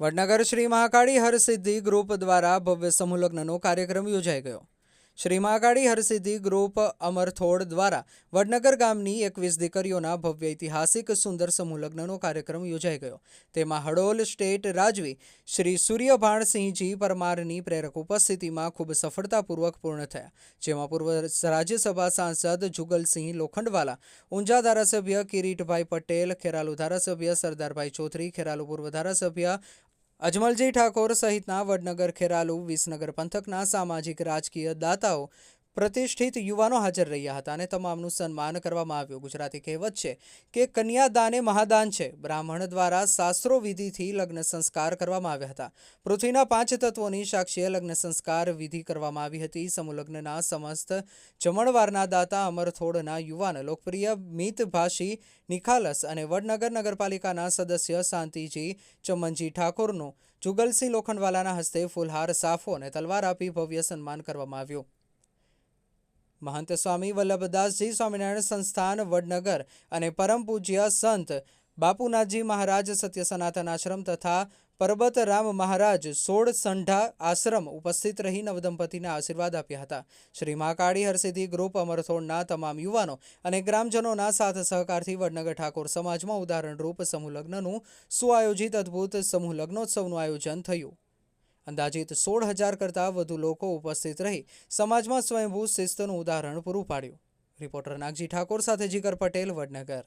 Vadnagar Shri Mahakali Harsiddhi group દ્વારા ભવ્ય સમૂહ લગ્નનો કાર્યક્રમ યોજાઈ ગયો. શ્રી મહાકાળી હરસિદ્ધિ ગ્રુપ અમરથોડ દ્વારા વડનગર ગામની એકવીસ દીકરીઓના ભવ્ય ઐતિહાસિક સુંદર સમૂહ લગ્નનો કાર્યક્રમ યોજાઈ ગયો. તેમાં હડોલ સ્ટેટ રાજવી શ્રી સૂર્યભાણસિંહજી પરમારની પ્રેરક ઉપસ્થિતિમાં ખૂબ સફળતાપૂર્વક પૂર્ણ થયા. જેમાં પૂર્વ રાજ્યસભા સાંસદ જુગલસિંહ લોખંડવાલા, ઊંઝા ધારાસભ્ય કિરીટભાઈ પટેલ, ખેરાલુ ધારાસભ્ય સરદારભાઈ ચૌધરી ખેરાલુ પૂર્વ ધારાસભ્ય અજમલજી ઠાકોર સહિતના વડનગર ખેરાલુ વિસનગર પંથકના સામાજિક રાજકીય દાતાઓ પ્રતિષ્ઠિત યુવાનો હાજર રહ્યા હતા અને તમામનું સન્માન કરવામાં આવ્યું. ગુજરાતી કહેવત છે કે કન્યાદાને મહાદાન છે. બ્રાહ્મણ દ્વારા શાસ્ત્રો વિધિથી લગ્ન સંસ્કાર કરવામાં આવ્યા હતા. પૃથ્વીના પાંચ તત્વોની સાક્ષીએ લગ્ન સંસ્કાર વિધિ કરવામાં આવી હતી. સમુલગ્નના સમસ્ત જમણવારના દાતા અમરથોડના યુવાન, લોકપ્રિય મિતભાષી નિખાલસ અને વડનગર નગરપાલિકાના સદસ્ય શાંતિજી ચમનજી ઠાકોરનું જુગલસિંહ લોખંડવાલાના હસ્તે ફૂલહાર, સાફો અને તલવાર આપી ભવ્ય સન્માન કરવામાં આવ્યું. મહંત સ્વામી વલ્લભદાસજી સ્વામિનારાયણ સંસ્થાન વડનગર અને પરમ પૂજ્ય સંત બાપુનાથજી મહારાજ સત્ય સનાતન આશ્રમ તથા પરબતરામ મહારાજ સોળ સંઢા આશ્રમ ઉપસ્થિત રહી નવદંપતિને આશીર્વાદ આપ્યા હતા. શ્રી મહાકાળી હરસિદ્ધિ ગ્રુપ અમરથોડના તમામ યુવાનો અને ગ્રામજનોના સાથ સહકારથી વડનગર ઠાકોર સમાજમાં ઉદાહરણરૂપ સમૂહ લગ્નનું સુઆયોજિત અદ્ભુત સમૂહ લગ્નોત્સવનું આયોજન થયું. અંદાજિત સોળ હજાર કરતાં વધુ લોકો ઉપસ્થિત રહી સમાજમાં સ્વયંભૂ શિસ્તનું ઉદાહરણ પૂરું પાડ્યું. રિપોર્ટર નાગજી ઠાકોર સાથે જીગર પટેલ વડનગર.